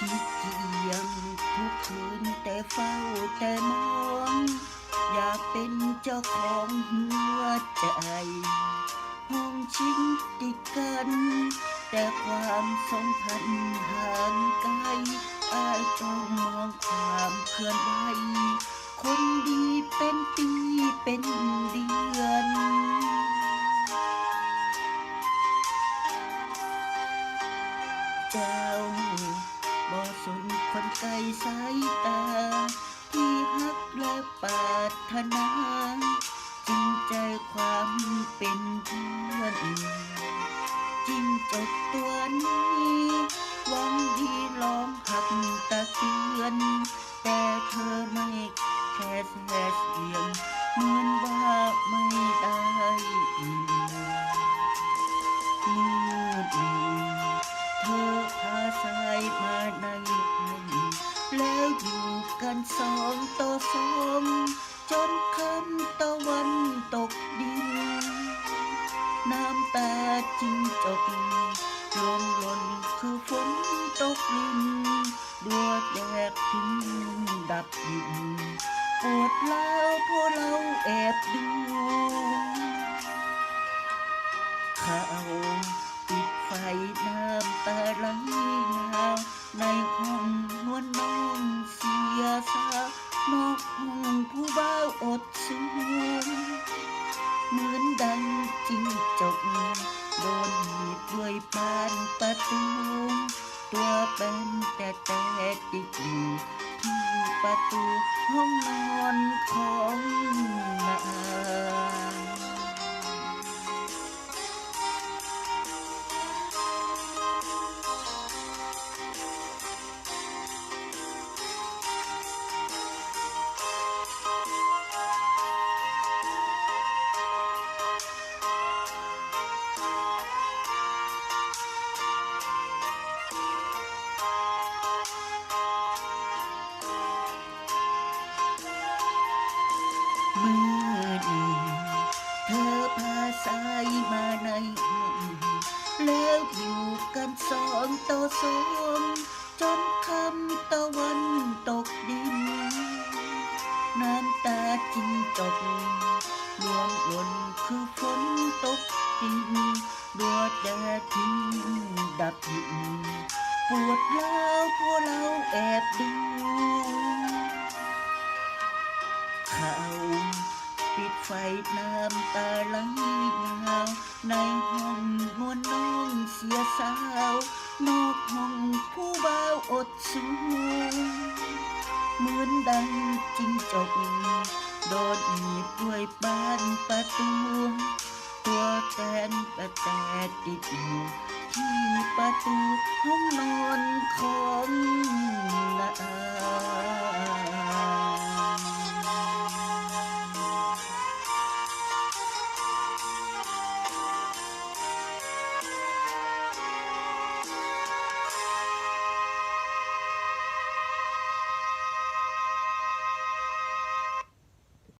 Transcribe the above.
ยงทุกคืนแต่เฝ้าแต่มอง อยากเป็นเจ้าของหัวใจ ห้องชิ้นติดกัน แต่ความสัมพันธ์ห่างไกลอายต้องมองความเคลื่อนไหวคนดีเป็นปีเป็นเดือนเจ้าบ่ สนคนไกลสายตา ที่ฮักและปรารถนาจริงใจความเป็นเพื่อนจริงจบตัวนี้หวังดีลองหักตะเตือนแต่เธอไม่แค่แค่เสียงเหมือนว่าไม่ได้ กันสองต่อสองจนคำตะวันตกดิน น้ำตาจิงจกลงหล่นคือฝนตกลินดวงแดดทิ้งดับยินปวดแล้วเพราะเราแอบดูเขาปิดไฟน้ำตาไหลงาวใน สียสานอกห้องผู้บาอดสูเหมือนดังจิ้งจกโดนหนีบด้วยปานประตูตัวเป็นแต่แต่ติดอยู่ที่ประตูห้องนอนของนาง เมื่อดีเธอพาสายมาในห้องแล้วอยู่กันสองต่อสองจนคำตะวันตกดิน น้ำตาจิงจกรวมหล่นคือฝนตกดินดวงแดดทิ้งดับยินปวดร้าวพราะเราแอบดูเขา ปิดไฟน้ำตาไหลงาว ในห้องนวลน้องเสียสาว นอกห้องผู้บ่าวอดสูงเหมือนดังจิงจกโดนหนีบด้วยบ้านประตูตัวแตนประแตติดอยู่ที่ประตูห้องนอนของ